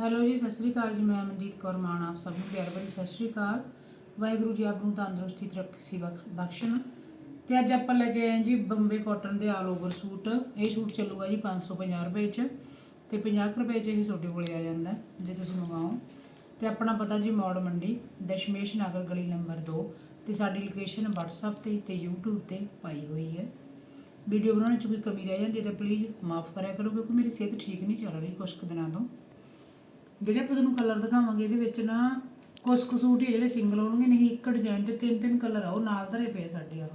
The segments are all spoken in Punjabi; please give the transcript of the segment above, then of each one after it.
ਹੈਲੋ ਜੀ, ਸਤਿ ਸ਼੍ਰੀ ਅਕਾਲ ਜੀ, ਮੈਂ ਮਨਜੀਤ ਕੌਰ ਮਾਨ, ਆਪ ਸਭ ਨੂੰ ਪਿਆਰ ਭਰੀ ਸਤਿ ਸ਼੍ਰੀ ਅਕਾਲ। ਵਾਹਿਗੁਰੂ ਜੀ ਆਪ ਨੂੰ ਤੰਦਰੁਸਤੀ ਤਰੱਕੀ ਰੱਖੀ ਬਖ- ਬਖਸ਼ਣ। ਤੇ ਅੱਜ ਆਪਾਂ ਲੈ ਕੇ ਆਏ ਜੀ ਬੰਬੇ ਕਾਟਨ ਦੇ ਆਲ ਓਵਰ ਸੂਟ। ਇਹ ਸੂਟ ਚੱਲੂਗਾ ਜੀ 550 ਰੁਪਏ ਚ। ਤੇ 50 ਕੁ ਰੁਪਏ ਚ ਇਹ ਤੁਹਾਡੇ ਕੋਲੇ ਆ ਜਾਂਦਾ, ਜੇ ਤੁਸੀਂ ਮੰਗਾਓ ਤੇ ਆਪਣਾ ਪਤਾ ਜੀ ਮੌੜ ਮੰਡੀ, ਦਸ਼ਮੇਸ਼ ਨਗਰ ਗਲੀ ਨੰਬਰ 2 ਤੇ ਸਾਡੀ ਲੋਕੇਸ਼ਨ WhatsApp ਤੇ ਤੇ YouTube ਤੇ ਪਾਈ ਹੋਈ ਹੈ। ਵੀਡੀਓ ਬਣਾਉਣ ਚ ਕੋਈ ਕਮੀ ਰਹਿ ਜਾਂਦੀ ਹੈ ਤਾਂ ਪਲੀਜ਼ ਮਾਫ ਕਰਿਆ ਕਰੋ, ਕਿਉਂਕਿ ਮੇਰੀ ਸਿਹਤ ਠੀਕ ਨਹੀਂ ਚੱਲ ਰਹੀ ਕੁਝ ਕੁ ਦਿਨਾਂ ਤੋਂ। ਜਿਹੜੇ ਆਪਾਂ ਤੁਹਾਨੂੰ ਕਲਰ ਦਿਖਾਵਾਂਗੇ, ਇਹਦੇ ਵਿੱਚ ਨਾ ਕੁਝ ਕੁ ਹੀ ਜਿਹੜੇ ਸਿੰਗਲ ਹੋਣਗੇ, ਨਹੀਂ ਇੱਕ ਡਿਜ਼ਾਈਨ ਤੇ ਤਿੰਨ ਤਿੰਨ ਕਲਰ ਆ, ਉਹ ਨਾਲ ਧਰੇ ਪਏ ਸਾਡੇ ਆ।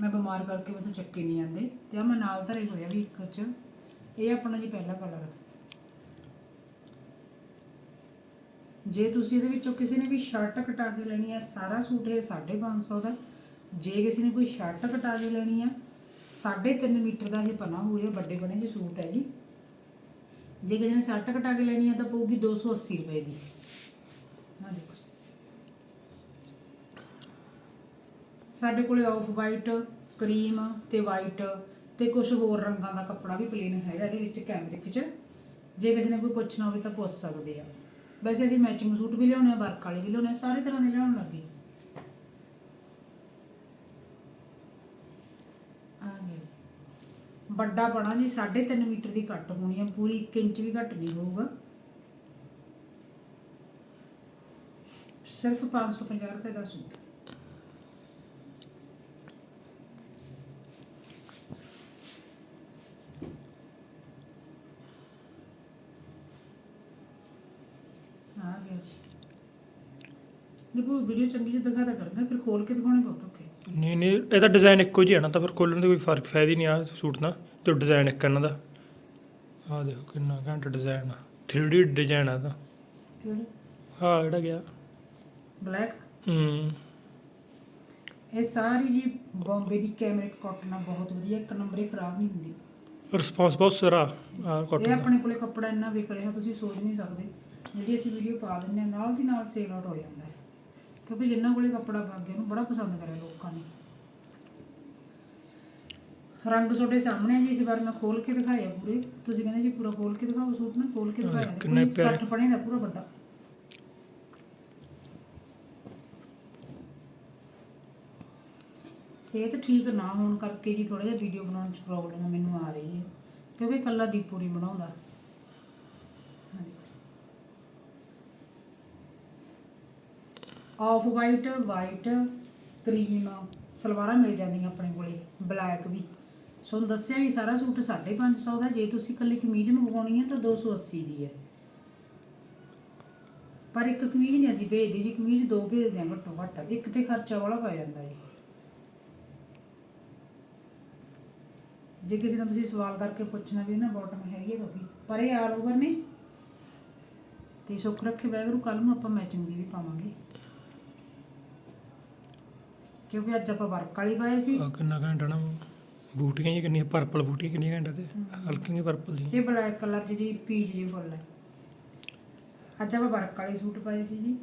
ਮੈਂ ਬਿਮਾਰ ਕਰਕੇ ਮੈਥੋਂ ਚੱਕੇ ਨਹੀਂ ਜਾਂਦੇ, ਤੇ ਆ ਮੈਂ ਨਾਲ ਧਰੇ ਹੋਇਆ ਵੀ ਇੱਕ ਚ। ਇਹ ਆਪਣਾ ਜੀ ਪਹਿਲਾ ਕਲਰ ਜੇ ਤੁਸੀਂ ਇਹਦੇ ਵਿੱਚੋਂ ਕਿਸੇ ਨੇ ਵੀ ਸ਼ਰਟ ਕਟਾ ਕੇ ਲੈਣੀ ਹੈ ਸਾਰਾ ਸੂਟ ਇਹ 550 ਦਾ। ਜੇ ਕਿਸੇ ਨੇ ਕੋਈ ਸ਼ਰਟ ਕਟਾ ਕੇ ਲੈਣੀ ਆ 3.5 ਮੀਟਰ ਦਾ ਇਹ ਪਨਾ ਹੋਇਆ, ਵੱਡੇ ਬਣੇ ਜਿਹੇ ਸੂਟ ਹੈ ਜੀ। ਜੇ ਕਿਸੇ ਨੇ ਸੱਟ ਕਟਾ ਕੇ ਲੈਣੀ ਹੈ ਤਾਂ ਪਊਗੀ 280 ਰੁਪਏ ਦੀ। ਆਹ ਦੇਖੋ। ਸਾਡੇ ਕੋਲੇ ਆਫ ਵਾਈਟ ਕਰੀਮ ਤੇ ਵਾਈਟ ਤੇ ਕੁਝ ਹੋਰ ਰੰਗਾਂ ਦਾ ਕੱਪੜਾ ਵੀ ਪਲੇਨ ਹੈਗਾ ਇਹਦੇ ਵਿੱਚ ਕੈਮਰਿਕ 'ਚ ਜੇ ਕਿਸੇ ਨੇ ਕੋਈ ਪੁੱਛਣਾ ਹੋਵੇ ਤਾਂ ਪੁੱਛ ਸਕਦੇ ਆ। ਵੈਸੇ ਅਸੀਂ ਮੈਚਿੰਗ ਸੂਟ ਵੀ ਲਿਆਉਣੇ ਆ, ਵਰਕ ਵਾਲੇ ਵੀ ਲਿਆਉਣੇ ਸਾਰੇ ਤਰ੍ਹਾਂ ਦੇ ਲਿਆਉਣ ਲੱਗੇ ਆ ਗਏ ਵੱਡਾ ਬਣਾ ਜੀ 3.5 ਮੀਟਰ ਦੀ ਕੱਟ ਹੋਣੀ ਹੈ ਪੂਰੀ 1 ਇੰਚ ਵੀ ਘੱਟ ਨਹੀਂ ਹੋਊਗਾ। ਸਿਰਫ 550 ਰੁਪਏ ਦਾ ਸੂਟ। ਆ ਗਿਆ ਜੀ। ਦੇਖੋ, ਵੀਡੀਓ ਚੰਗੀ ਜਿਹੀ ਦਿਖਾ ਕਰਦਾ ਫਿਰ ਖੋਲ ਕੇ ਦਿਖਾਉਣੇ ਬਹੁਤ ਔਖੇ। ਨਹੀਂ ਨਹੀਂ, ਇਹਦਾ ਡਿਜ਼ਾਈਨ ਇੱਕੋ ਜਿਹਾ ਨਾ, ਤਾਂ ਫਿਰ ਖੋਲਣ ਦਾ ਕੋਈ ਫ਼ਰਕ, ਫਾਇਦਾ ਹੀ ਨਹੀਂ ਆ ਸੂਟ ਦਾ। ਤੇ ਡਿਜ਼ਾਈਨ ਇੱਕ ਇਹਨਾਂ ਦਾ। ਆਹ ਦੇਖੋ ਕਿੰਨਾ ਘੈਂਟ ਡਿਜ਼ਾਈਨ ਆ। 3D ਡਿਜ਼ਾਈਨ ਆ ਦਾ ਕਿਹੜੇ? ਆਹ ਜਿਹੜਾ ਗਿਆ। ਬਲੈਕ ਹੂੰ। ਇਹ ਸਾਰੀ ਜੀ ਬੰਬੇ ਦੀ ਕੈਮਰਿਕ ਕਾਟਨ ਆ ਬਹੁਤ ਵਧੀਆ। ਇੱਕ ਨੰਬਰ ਹੀ ਖਰਾਬ ਨਹੀਂ ਹੁੰਦੀ। ਰਿਸਪੌਂਸ ਬਹੁਤ ਸਾਰਾ ਆ ਇਹ ਕਾਟਨ ਆਪਣੇ ਕੋਲੇ ਕੱਪੜਾ ਇੰਨਾ ਵਿਕ ਰਿਹਾ ਤੁਸੀਂ ਸੋਚ ਨਹੀਂ ਸਕਦੇ। ਜਿਹੜੀ ਅਸੀਂ ਵੀਡੀਓ ਪਾ ਦਿੰਦੇ ਹਾਂ ਨਾਲ ਦੀ ਨਾਲ ਸੇਲ ਆਊਟ ਹੋ ਜਾਂਦਾ ਹੈ। ਕਿਉਂਕਿ ਜਿੰਨਾਂ ਕੋਲੇ ਕੱਪੜਾ ਵਗ ਗਿਆ ਉਹਨੂੰ ਬੜਾ ਪਸੰਦ ਕਰਿਆ ਲੋਕਾਂ ਨੇ। ਰੰਗ ਤੁਹਾਡੇ ਸਾਹਮਣੇ ਹੈ ਜੀ ਇਸ ਵਾਰ ਮੈਂ ਖੋਲ ਕੇ ਦਿਖਾਇਆ ਪੂਰੇ। ਤੁਸੀਂ ਕਹਿੰਦੇ ਜੀ ਪੂਰਾ ਖੋਲ ਕੇ ਦਿਖਾਓ ਸੂਟ ਨਾ ਖੋਲ ਕੇ ਦਿਖਾਇਆ ਕਿੰਨੇ ਪਿਆਰੇ। 60 ਪਣੇ ਦਾ ਪੂਰਾ ਵੱਡਾ। ਸਿਹਤ ਠੀਕ ਨਾ ਹੋਣ ਕਰਕੇ ਜੀ ਥੋੜਾ ਜਿਹਾ ਵੀਡੀਓ ਬਣਾਉਣ 'ਚ ਪ੍ਰੋਬਲਮ ਮੈਨੂੰ ਆ ਰਹੀ ਹੈ ਕਿਉਂਕਿ ਕੱਲਾ ਦੀਪੂ ਨਹੀਂ ਬਣਾਉਂਦਾ। ਆਫ ਵਾਈਟ ਵਾਈਟ ਕਰੀਮ ਸਲਵਾਰਾਂ ਮਿਲ ਜਾਂਦੀਆਂ ਆਪਣੇ ਕੋਲੇ ਬਲੈਕ ਵੀ। ਤੁਹਾਨੂੰ ਦੱਸਿਆ ਵੀ ਸਾਰਾ ਸੂਟ 550 ਦਾ, ਜੇ ਤੁਸੀਂ ਇਕੱਲੀ ਕਮੀਜ਼ ਮੰਗਵਾਉਣੀ ਹੈ ਤਾਂ 280 ਦੀ ਹੈ। ਪਰ ਇੱਕ ਕਮੀਜ਼ ਨਹੀਂ ਅਸੀਂ ਭੇਜਦੇ ਜੀ, ਕਮੀਜ਼ ਦੋ ਭੇਜਦੇ ਹਾਂ ਘੱਟੋ ਘੱਟ, ਇੱਕ ਤੇ ਖਰਚਾ ਵਾਲਾ ਪੈ ਜਾਂਦਾ ਜੀ। ਜੇ ਕਿਸੇ ਨੂੰ ਤੁਸੀਂ ਸਵਾਲ ਕਰਕੇ ਪੁੱਛਣਾ ਵੀ ਨਾ ਬਾਟਮ ਹੈਗੀ ਹੈ ਕਾਫੀ ਪਰ ਇਹ ਆਲ ਓਵਰ ਨੇ। ਤੇ ਸੁੱਖ ਰੱਖੇ ਵੈਗਰੂ ਕੱਲ ਨੂੰ ਆਪਾਂ ਮੈਚਿੰਗ ਦੀ ਵੀ ਪਾਵਾਂਗੇ। ਕਿਉਂਕਿ ਅੱਜ ਆਪਾਂ ਵਰਕ ਵਾਲੀ ਪਾਏ ਸੀ। ਕਿੰਨਾ ਘੈਂਟ ਨਾ ਬੂਟੀਆਂ ਜੀ ਕਿੰਨੀਆਂ ਪਰਪਲ ਬੂਟੀਆਂ ਕਿੰਨੀਆਂ ਘੈਂਟ ਤੇ ਹਲਕੀਆਂ ਪਰਪਲ ਜੀ ਇਹ ਬਲੈਕ ਕਲਰ ਚ ਜੀ ਪੀਚ ਜੀ ਫੁੱਲ ਹੈ ਅੱਜ ਆਪਾਂ ਵਰਕ ਵਾਲੇ ਸੂਟ ਪਾਏ ਸੀ ਜੀ।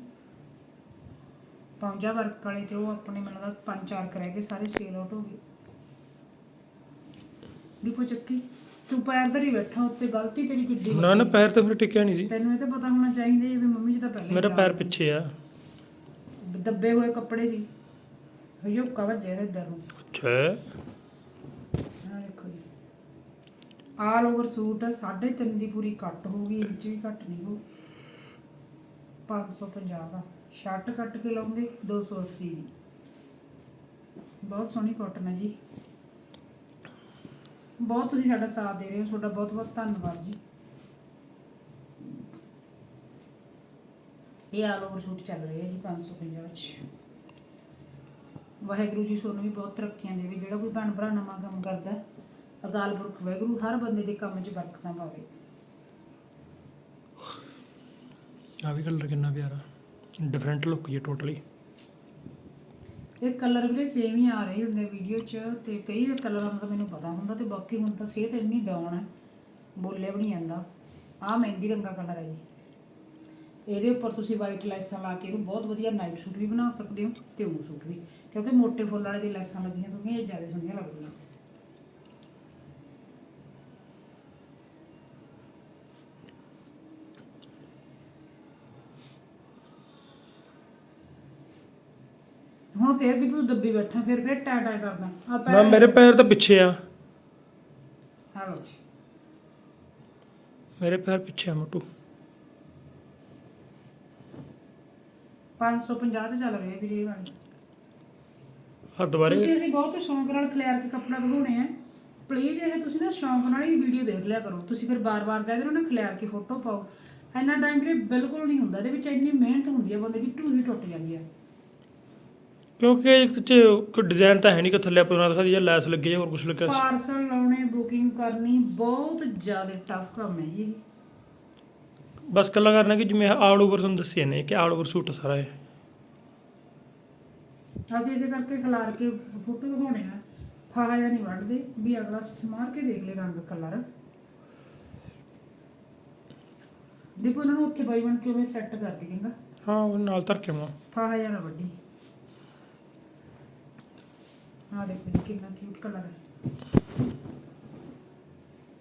ਪੌਂਜਾ ਵਰਕ ਵਾਲੇ ਤੇ ਉਹ ਆਪਣੇ ਮੈਨੂੰ ਲੱਗਦਾ ਪੰਜ ਚਾਰ ਕਰ ਰਹਿ ਗਏ ਸਾਰੇ ਸੇਲ ਆਊਟ ਹੋ ਗਏ। ਦੀਪੋ ਚੱਕੀ ਤੂੰ ਪੈਰ ਧਰੀ ਬੈਠਾ ਉੱਤੇ ਗਲਤੀ ਤੇਰੀ ਕਿੱਡੀ ਨਾ ਨਾ ਪੈਰ ਤਾਂ ਫਿਰ ਟਿਕਿਆ ਨਹੀਂ ਸੀ। ਤੈਨੂੰ ਇਹ ਤਾਂ ਪਤਾ ਹੋਣਾ ਚਾਹੀਦਾ ਜੀ ਵੀ ਮੰਮੀ ਜੀ ਤਾਂ ਪਹਿਲਾਂ ਮੇਰਾ ਪੈਰ ਪਿੱਛੇ ਆ। ਦੱਬੇ ਹੋਏ ਕੱਪੜੇ ਸੀ। ਹਯੋਕਾ ਵੱਜੇ ਇਹਦੇ ਇੱਧਰ ਨੂੰ। ਅੱਛਾ ਆਹ ਦੇਖੋ ਜੀ ਆਲ ਓਵਰ ਸੂਟ 3.5 ਦੀ ਪੂਰੀ ਕੱਟ ਹੋਊਗੀ ਇੰਚ ਵੀ ਘੱਟ ਨਹੀਂ ਹੋ 550 ਦਾ। ਸ਼ਰਟ ਕੱਟ ਕੇ ਲਾਉਂਗੇ 280 ਦੀ। ਬਹੁਤ ਸੋਹਣੀ ਕਾਟਨ ਹੈ ਜੀ। ਬਹੁਤ ਤੁਸੀਂ ਸਾਡਾ ਸਾਥ ਦੇ ਰਹੇ ਹੋ, ਤੁਹਾਡਾ ਬਹੁਤ ਬਹੁਤ ਧੰਨਵਾਦ ਜੀ। ਇਹ ਆਲ ਓਵਰ ਸੂਟ ਚੱਲ ਰਿਹਾ ਜੀ 550 ਵਿੱਚ। ਵਾਹਿਗੁਰੂ ਜੀ, ਤੁਹਾਨੂੰ ਵੀ ਬਹੁਤ ਤਰੱਕੀਆਂ ਦੇਵੇ। ਜਿਹੜਾ ਕੋਈ ਭੈਣ ਭਰਾ ਨਵਾਂ ਕੰਮ ਕਰਦਾ ਅਕਾਲ ਪੁਰਖ ਵਾਹਿਗੁਰੂ ਹਰ ਬੰਦੇ ਦੇ ਕੰਮ 'ਚ ਬਰਕਤਾਂ ਪਾਵੇ। ਆ ਵੀ ਕਲਰ ਕਿੰਨਾ ਪਿਆਰਾ। ਡਿਫਰੈਂਟ ਲੁੱਕ ਜੀ ਟੋਟਲੀ ਇਹ ਕਲਰ ਵੀਰੇ ਸੇਮ ਹੀ ਆ ਰਹੇ ਹੁੰਦੇ ਵੀਡੀਓ 'ਚ ਤੇ ਕਈ ਕਲਰਾਂ ਦਾ ਤਾਂ ਮੈਨੂੰ ਪਤਾ ਹੁੰਦਾ ਤੇ ਬਾਕੀ ਹੁਣ ਤਾਂ ਸਿਹਤ ਇੰਨੀ ਡਾਊਨ ਹੈ ਬੋਲੇ ਵੀ ਨਹੀਂ ਜਾਂਦਾ। ਆਹ ਮਹਿੰਦੀ ਰੰਗਾ ਕਲਰ ਹੈ ਜੀ। ਇਹਦੇ ਉੱਪਰ ਤੁਸੀਂ ਵਾਈਟ ਲੈਸਾਂ ਲਾ ਕੇ ਇਹਨੂੰ ਬਹੁਤ ਵਧੀਆ ਨਾਈਟ ਸੂਟ ਵੀ ਬਣਾ ਸਕਦੇ ਹੋ ਤੇ ਉਹ ਸੂਟ ਵੀ ਕਿਉਂਕਿ ਮੋਟੇ ਫੁੱਲ ਵਾਲੇ ਦੀ ਲੈਸਾਂ ਲੱਗੀਆਂ ਕਿਉਂਕਿ ਇਹ ਜ਼ਿਆਦਾ ਸੋਹਣੀਆਂ ਲੱਗਦੀਆਂ। ਹੁਣ ਫੇਰ ਦੀ ਤੂੰ ਦੱਬੀ ਬੈਠਾ ਫਿਰ ਫੇਰ ਟਾ ਟਾ ਕਰਦਾ। ਆ ਨਾ ਮੇਰੇ ਪੈਰ ਤਾਂ ਪਿੱਛੇ ਆ। ਜੀ। ਮੇਰੇ ਪੈਰ ਪਿੱਛੇ ਆ ਮੋਟੂ। 550 ਚ ਚੱਲ ਰਿਹਾ ਵੀਰੇ ਵਾਲੀ। ਆ ਦੁਬਾਰੇ ਤੁਸੀਂ ਅਸੀਂ ਬਹੁਤ ਸ਼ੌਂਕ ਨਾਲ ਖਿਲਾਰ ਕੇ ਕੱਪੜਾ ਦਿਖਾਉਣੇ ਆ। ਪਲੀਜ਼ ਇਹ ਤੁਸੀਂ ਨਾ ਸ਼ੌਂਕ ਨਾਲ ਹੀ ਵੀਡੀਓ ਦੇਖ ਲਿਆ ਕਰੋ। ਤੁਸੀਂ ਫਿਰ ਬਾਰ-ਬਾਰ ਕਹਿੰਦੇ ਰਹੋ ਨਾ ਖਿਲਾਰ ਕੇ ਫੋਟੋ ਪਾਓ। ਇੰਨਾ ਟਾਈਮ ਵੀਰੇ ਬਿਲਕੁਲ ਨਹੀਂ ਹੁੰਦਾ ਇਹਦੇ ਵਿੱਚ ਇੰਨੀ ਮਿਹਨਤ ਹੁੰਦੀ ਹੈ ਬੰਦੇ ਦੀ ਢੂਹੀ ਟੁੱਟ ਜਾਂਦੀ ਹੈ ਕਿਉਂਕਿ 'ਚ ਕੋਈ ਡਿਜ਼ਾਈਨ ਤਾਂ ਹੈ ਨਹੀਂ ਕਿ ਥੱਲੇ ਆਪਾਂ ਉਹਨਾਂ ਦਿਖਾ ਜਾਂ ਲੈਸ ਲੱਗੀ ਜਾਂ ਹੋਰ ਕੁਝ ਲੱਗਿਆ ਪਾਰਸਲ ਲਾਉਣੇ ਬੁਕਿੰਗ ਕਰਨੀ ਬਹੁਤ ਜ਼ਿਆਦਾ ਟਫ ਕੰਮ ਹੈ ਜੀ। ਬਸ ਕੱਲਾ ਕਰਨਾ ਕਿ ਜਿਵੇਂ ਆਲ ਓਵਰ ਤੁਹਾਨੂੰ ਦੱਸਿਆ ਨੇ ਕਿ ਆਲ ਓਵਰ ਸੂਟ ਸਾਰਾ ਹੈ ਅਸੀਂ ਇਸੇ ਕਰਕੇ ਖਿਲਾਰ ਕੇ ਫੋਟੋ ਦਿਖਾਉਣੇ ਆ। ਫਾਹਾ ਜਾਂ ਨਹੀਂ ਵੱਢਦੇ ਵੀ ਅਗਲਾ ਸਮਾਰ ਕੇ ਦੇਖ ਲੇ ਰੰਗ ਕਲਰ। ਦੇਖੋ ਇਹਨਾਂ ਨੂੰ ਉੱਥੇ ਬਾਈ ਬਣ ਕੇ ਉਵੇਂ ਸੈੱਟ ਕਰ ਦੇਗਾ ਹਾਂ ਉਹ ਨਾਲ ਧਰ ਕੇ ਆਉਣਾ ਫਾਹਾ ਜਾਂ ਨਾ ਵੱਡੀ ਆ ਦੇਖੋ ਜੀ ਕਿੰਨਾ ਕਿਊਟ ਕਲਰ ਹੈ।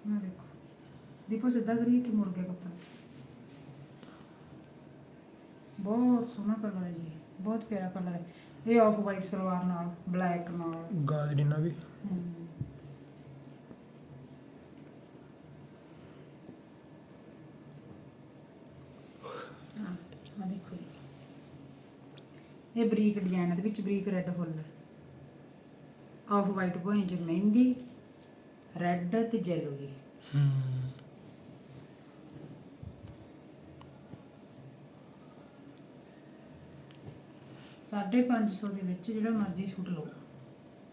ਆ ਦੇਖੋ। ਦੀਪੋ ਸਿੱਧਾ ਕਰੀਏ ਕਿ ਮੁੜ ਗਿਆ ਕੱਪੜਾ ਬਹੁਤ ਸੋਹਣਾ ਕਲਰ ਹੈ ਜੀ ਬਹੁਤ ਪਿਆਰਾ ਕਲਰ ਹੈ। ਇਹ ਆਫ ਵਾਈਟ ਸਲਵਾਰ ਨਾਲ ਬਲੈਕ ਨਾਲ। ਗਾਜਰੀ ਵੀ। ਹਾਂ। ਇਹ ਬਰੀਕ ਡਿਜ਼ਾਈਨ ਦੇ ਵਿੱਚ ਬਰੀਕ ਰੈੱਡ ਫੁੱਲ ਹੈ। ਆਫ ਵਾਈਟ ਭੋਏ ਚ ਮਹਿੰਦੀ ਰੈੱਡ ਤੇ ਜੈਲੋ ਜੀ। ਹੂੰ ਸਾਢੇ ਪੰਜ ਸੌ ਦੇ ਵਿੱਚ ਜਿਹੜਾ ਮਰਜ਼ੀ ਸੂਟ ਲਓ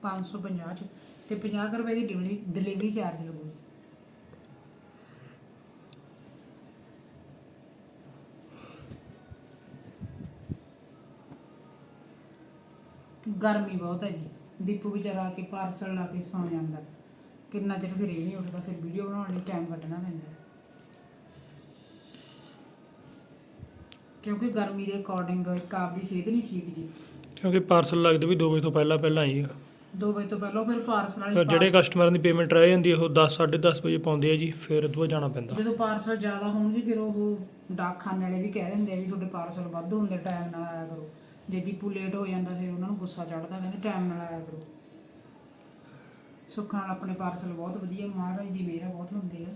550 ਚ, ਤੇ 50 ਕੁ ਰੁਪਏ ਦੀ ਡਿਲੀਵਰੀ ਡਿਲੀਵਰੀ ਚਾਰਜ ਲੱਗੂ ਗਰਮੀ ਬਹੁਤ ਹੈ ਜੀ। ਦੀਪੂ ਵਿਚਾਰਾ ਆ ਕੇ ਪਾਰਸਲ ਲਾ ਕੇ ਸੌਂ ਜਾਂਦਾ। ਕਿੰਨਾ ਚਿਰ ਫਿਰ ਇਹ ਨਹੀਂ ਉੱਠਦਾ ਫਿਰ ਵੀਡੀਓ ਬਣਾਉਣ ਲਈ ਟਾਈਮ ਕੱਢਣਾ ਪੈਂਦਾ। ਕਿਉਂਕਿ ਗਰਮੀ ਦੇ ਅਕੋਰਡਿੰਗ ਇੱਕ ਆਪਦੀ ਸਿਹਤ ਨਹੀਂ ਠੀਕ ਜੀ। ਕਿਉਂਕਿ ਪਾਰਸਲ ਲੱਗਦੇ ਵੀ 2 ਵਜੇ ਤੋਂ ਪਹਿਲਾਂ ਪਹਿਲਾਂ ਹੀ ਆ। 2 ਵਜੇ ਤੋਂ ਪਹਿਲਾਂ ਫਿਰ ਪਾਰਸਲ ਵਾਲੀ ਪਰ ਜਿਹੜੇ ਕਸਟਮਰਾਂ ਦੀ ਪੇਮੈਂਟ ਰਹਿ ਜਾਂਦੀ ਉਹ 10 10:30 ਵਜੇ ਪਾਉਂਦੇ ਆ ਜੀ ਫਿਰ ਬਾਅਦ ਜਾਣਾ ਪੈਂਦਾ। ਜਦੋਂ ਪਾਰਸਲ ਜ਼ਿਆਦਾ ਹੋਣਗੇ ਫਿਰ ਉਹ ਡਾਕਖਾਨੇ ਵਾਲੇ ਵੀ ਕਹਿ ਦਿੰਦੇ ਆ ਵੀ ਤੁਹਾਡੇ ਪਾਰਸਲ ਵੱਧ ਹੁੰਦੇ ਟਾਈਮ ਨਾਲ ਆਇਆ ਕਰੋ। ਜੇ ਦੀਪੂ ਲੇਟ ਹੋ ਜਾਂਦਾ ਫਿਰ ਉਹਨਾਂ ਨੂੰ ਗੁੱਸਾ ਚੜਦਾ ਕਹਿੰਦੇ ਟਾਈਮ ਨਾਲ ਆਇਆ ਕਰੋ। ਸੁੱਖ ਨਾਲ ਆਪਣੇ ਪਾਰਸਲ ਬਹੁਤ ਵਧੀਆ ਮਹਾਰਾਜ ਦੀ ਮਿਹਰ ਬਹੁਤ ਹੁੰਦੀ ਆ।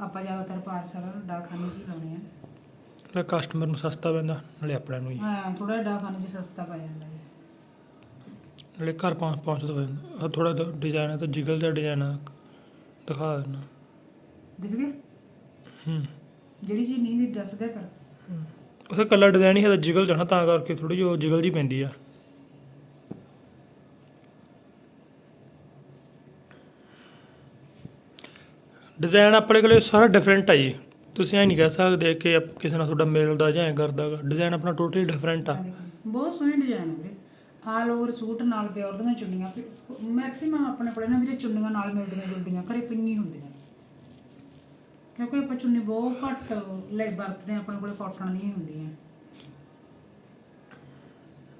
ਆਪਾਂ ਜ਼ਿਆਦਾਤਰ ਪਾਰਸਲ ਡਾਕਖਾਨੇ 'ਚ ਹੀ ਲਾਉਣੇ ਆ। ਨਾਲੇ ਕਸਟਮਰ ਨੂੰ ਸਸਤਾ ਪੈਂਦਾ ਨਾਲੇ ਆਪਣਿਆਂ ਨੂੰ ਜੀ ਹਾਂ ਥੋੜਾ ਡਾਕਖਾਨੇ 'ਚ ਸਸਤਾ ਪੈ ਜਾਂਦਾ ਹੈ ਨਾਲੇ ਘਰ ਪਹੁੰਚ ਪਹੁੰਚਦਾ ਹੋ ਜਾਂਦਾ ਥੋੜਾ ਡਿਜ਼ਾਈਨ ਹੈ ਤਾਂ ਜਿਗਲ ਦਾ ਡਿਜ਼ਾਈਨ ਦਿਖਾ ਦੇਣਾ ਦਿਸ ਗਿਆ ਹੂੰ। ਜਿਹੜੀ ਚੀਜ਼ ਨਹੀਂ ਦੀ ਦੱਸ ਦਿਆ ਕਰ। ਉਹਦਾ ਕਲਰ ਡਿਜ਼ਾਈਨ ਹੀ ਹੈ ਜਿਗਲ ਜਾਣਾ ਤਾਂ ਕਰਕੇ ਥੋੜੀ ਜਿਹੀ ਉਹ ਜਿਗਲ ਜੀ ਪੈਂਦੀ ਆ। ਡਿਜ਼ਾਈਨ ਆਪਣੇ ਕੋਲੇ ਸਾਰਾ ਡਿਫਰੈਂਟ ਆ ਜੀ। ਤੁਸੀਂ ਐ ਨਹੀਂ ਕਹਿ ਸਕਦੇ ਕਿ ਕਿਸੇ ਨਾਲ ਤੁਹਾਡਾ ਮਿਲਦਾ ਜਾਂ ਐਂ ਕਰਦਾ ਡਿਜ਼ਾਈਨ ਆਪਣਾ ਟੋਟਲੀ ਡਿਫਰੈਂਟ ਆ। ਬਹੁਤ ਸੋਹਣੇ ਡਿਜ਼ਾਈਨ ਹੈ ਆਲ ਓਵਰ ਸੂਟ ਨਾਲ ਪਿਓਰ ਦੀਆਂ ਚੁੰਨੀਆਂ। ਮੈਕਸਿਮਮ ਆਪਣੇ ਕੋਲੇ ਨਾ ਵੀਰੇ ਚੁੰਨੀਆਂ ਨਾਲ ਮਿਲਦੀਆਂ ਜੁਲਦੀਆਂ, ਘਰੇ ਪਿੰਨੀ ਹੁੰਦੀਆਂ। ਕਿਉਂਕਿ ਆਪਾਂ ਚੁੰਨੀ ਬਹੁਤ ਘੱਟ ਲੈ ਵਰਤਦੇ ਹਾਂ, ਆਪਣੇ ਕੋਲੇ ਕਾਟਨ ਨਹੀਂ ਹੁੰਦੀਆਂ।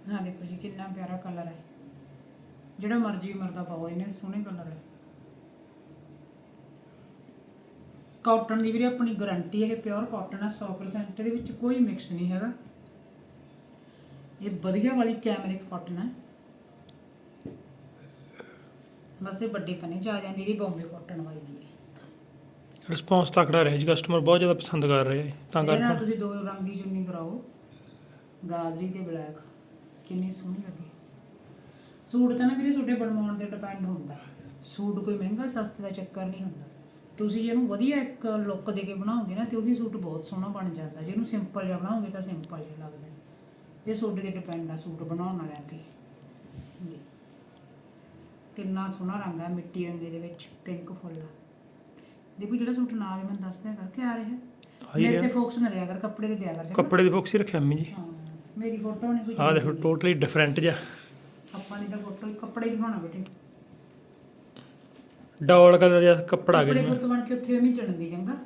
ਹਾਂ ਦੇਖੋ ਜੀ ਕਿੰਨਾ ਪਿਆਰਾ ਕਲਰ ਹੈ। ਜਿਹੜਾ ਮਰਜ਼ੀ ਉਮਰ ਦਾ ਪਾਓ ਇਹਨੇ ਸੋਹਣੇ ਕਲਰ ਹੈ। ਕਾਟਨ ਦੀ ਵੀਰੇ ਆਪਣੀ ਗਾਰੰਟੀ ਹੈ ਇਹ ਪਿਓਰ ਕਾਟਨ ਹੈ 100% ਇਹਦੇ ਵਿੱਚ ਕੋਈ ਮਿਕਸ ਨਹੀਂ ਹੈਗਾ। ਇਹ ਵਧੀਆ ਵਾਲੀ ਕੈਮਰਿਕ ਕਾਟਨ ਹੈ ਬਸ ਇਹ ਵੱਡੇ ਪਨੇ ਚ ਆ ਜਾਂਦੀ ਇਹਦੀ ਬੰਬੇ ਕਾਟਨ ਵਾਲੀ ਦੀ। ਹੈ ਰਿਸਪੌਂਸ ਤਕੜਾ ਰਿਹਾ ਜੀ ਕਸਟਮਰ ਬਹੁਤ ਜ਼ਿਆਦਾ ਪਸੰਦ ਕਰ ਰਹੇ ਆ ਤਾਂ ਇਹਦੇ ਨਾਲ ਕਰਕੇ ਤੁਸੀਂ ਦੋ ਰੰਗ ਦੀ ਚੁੰਨੀ ਕਰਾਓ। ਗਾਜਰੀ ਤੇ ਬਲੈਕ ਕਿੰਨੀ ਸੋਹਣੀ ਲੱਗੀ। ਸੂਟ ਤਾਂ ਨਾ ਵੀਰੇ ਤੁਹਾਡੇ ਬਣਵਾਉਣ ਤੇ ਡਿਪੈਂਡ ਹੁੰਦਾ। ਸੂਟ ਕੋਈ ਮਹਿੰਗਾ ਸਸਤੇ ਦਾ ਚੱਕਰ ਨਹੀਂ ਹੁੰਦਾ। ਤੁਸੀਂ ਜੇ ਇਹਨੂੰ ਵਧੀਆ ਇੱਕ ਲੁੱਕ ਦੇ ਕੇ ਬਣਾਓਗੇ ਨਾ ਤੇ ਉਹੀ ਸੂਟ ਬਹੁਤ ਸੋਹਣਾ ਬਣ ਜਾਂਦਾ। ਜੇ ਇਹਨੂੰ ਸਿੰਪਲ ਜਿਹਾ ਬਣਾਓਗੇ ਤਾਂ ਸਿੰਪਲ ਜਿਹਾ ਲੱਗਦਾ। ਇਹ ਤੁਹਾਡੇ ਤੇ ਡਿਪੈਂਡ ਆ ਸੂਟ ਬਣਾਉਣ ਵਾਲਿਆਂ ਤੇ। ਜੀ। ਕਿੰਨਾ ਸੋਹਣਾ ਰੰਗ ਹੈ ਮਿੱਟੀ ਰੰਗ ਦੇ ਵਿੱਚ ਪਿੰਕ ਫੁੱਲ ਆ। ਦੇਖੋ ਜਿਹੜਾ ਸੂਟ ਨਾ ਆਵੇ ਮੈਨੂੰ ਦੱਸ ਦਿਆ ਕਰ ਕਿ ਆ ਰਿਹਾ। ਮੇਰੇ ਤੇ ਫੋਕਸ ਨਾ ਦਿਆ ਕਰ ਕੱਪੜੇ ਤੇ ਦਿਆ ਕਰ? ਕੱਪੜੇ ਦੀ ਬਾਕਸ ਹੀ ਰੱਖਿਆ ਅੰਮੀ ਜੀ। ਮੇਰੀ ਫੋਟੋ ਨਹੀਂ ਕੋਈ ਆਹ ਦੇਖੋ ਟੋਟਲੀ ਡਿਫਰੈਂਟ ਜਿਹਾ। ਆਪਾਂ ਨੇ ਤਾਂ ਫੋਟੋ ਕੱਪੜੇ ਹੀ ਦਿਖਾਉਣਾ ਬੇਟੇ। ਡੋਲ ਕਲਰ ਜਿਹਾ ਕੱਪੜਾ ਆ ਗਿਆ ਕੱਪੜੇ ਜਿਵੇਂ ਪੁੱਤ ਬਣ ਕੇ ਉੱਥੇ ਐਵੇਂ ਚੜਨਦੀ ਚੰਗਾ।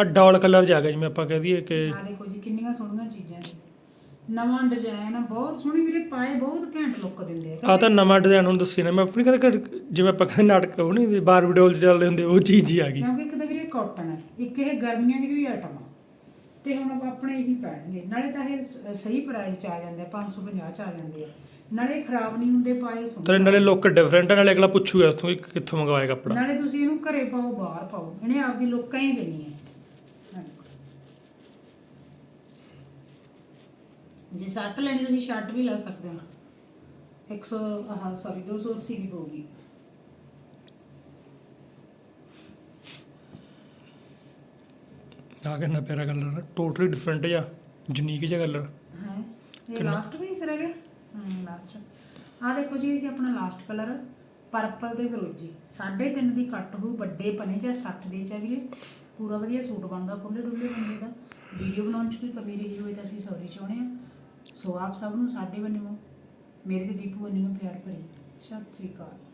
ਆ ਡੋਲ ਕਲਰ ਆ ਗਿਆ ਜਿਵੇਂ ਆਪਾਂ ਕਹਿ ਦਈਏ ਕਿ ਆ ਦੇਖੋ ਜੀ ਕਿੰਨੀਆਂ ਸੋਹਣੀਆਂ ਨਵਾਂ ਡਿਜ਼ਾਈਨ ਆ ਬਹੁਤ ਸੋਹਣੀ ਵੀਰੇ ਪਾਏ ਬਹੁਤ ਘੈਂਟ ਲੁੱਕ ਦਿੰਦੇ ਆ। ਆ ਤਾਂ ਨਵਾਂ ਡਿਜ਼ਾਈਨ ਹੁਣ ਦੱਸੀ ਨਾ ਮੈਂ ਆਪਣੀ ਕਦੇ ਜਿਵੇਂ ਆਪਾਂ ਕਹਿੰਦੇ ਨਾਟਕ ਉਹ ਨਹੀਂ ਬਾਰਬੀ ਡੋਲ 'ਚ ਚੱਲਦੇ ਹੁੰਦੇ ਉਹ ਚੀਜ਼ ਹੀ ਆ ਗਈ। ਕਿਉਂਕਿ ਇੱਕ ਤਾਂ ਵੀਰੇ ਕਾਟਨ ਹੈ ਇੱਕ ਇਹ ਗਰਮੀਆਂ ਦੀ ਵੀ ਆਈਟਮ ਆ। ਤੇ ਹੁਣ ਆਪਾਂ ਆਪਣੇ ਇਹੀ ਪੈਣਗੇ ਨਾਲੇ ਤਾਂ ਇਹ ਸਹੀ ਪ੍ਰਾਈਸ ਚ ਆ ਜਾਂਦੇ ਆ 550 ਚ ਆ ਜਾਂਦੇ ਆ। ਨਾਲੇ ਖਰਾਬ ਨਹੀਂ ਹੁੰਦੇ ਪਾਏ ਸੋਹਣੇ ਤੇਰੇ ਨਾਲੇ ਲੁੱਕ ਡਿਫਰੈਂਟ ਹੈ ਨਾਲੇ ਅਗਲਾ ਪੁੱਛੂਗਾ ਉਸ ਤੋਂ ਕਿ ਕਿੱਥੋਂ ਮੰਗਵਾਇਆ ਕੱਪੜਾ? ਨਾਲੇ ਤੁਸੀਂ ਇਹਨੂੰ ਘਰੇ ਪਾਓ ਬਾਹਰ ਪਾਓ। ਇਹਨੇ ਆਪਦੀ ਲੋਕਾਂ ਹੀ ਦੇਣੀ ਹੈ ਜੇ ਸੱਟ ਲੈਣੀ ਤੁਸੀਂ ਸ਼ਰਟ ਵੀ ਲੈ ਸਕਦੇ ਹੋ 100 ਆਹ ਸੌਰੀ 280 ਵੀ ਪਊਗੀ। ਆ ਕਿੰਨਾ ਪਿਆਰਾ ਕਲਰ ਟੋਟਲੀ ਡਿਫਰੈਂਟ ਜਿਹਾ ਯੂਨੀਕ ਜਿਹਾ ਕਲਰ ਹੈ? ਇਹ? ਲਾਸਟ ਵੀ ਸਿਰ ਗਿਆ ਹਮ ਲਾਸਟ ਆ ਦੇਖੋ ਜੀ ਇਹ ਆਪਣਾ ਲਾਸਟ ਕਲਰ ਪਰਪਲ ਦੇ ਫਿਰੋਜੀ 3.5 ਦੀ ਕੱਟ ਹੋ ਵੱਡੇ ਪਨੇ ਜਾਂ 60 ਦੇ ਚ ਪੂਰਾ ਵਧੀਆ ਸੂਟ ਬਣਦਾ ਖੁੱਲੇ ਡੁੱਲੇ ਬੰਦੇ ਦਾ। ਵੀਡੀਓ ਬਣਾਉਣ ਚ ਕੋਈ ਕਮੀ ਰਹੀ ਹੋਵੇ ਤਾਂ ਅਸੀਂ ਸੌਰੀ ਚਾਹੁੰਦੇ ਹਾਂ। ਸੋ ਆਪ ਸਭ ਨੂੰ ਸਾਡੇ ਵੱਲੋਂ, ਮੇਰੇ ਤੇ ਦੀਪੂ ਵੱਲੋਂ ਪਿਆਰ ਭਰੀ ਸਤਿ ਸ੍ਰੀ ਅਕਾਲ।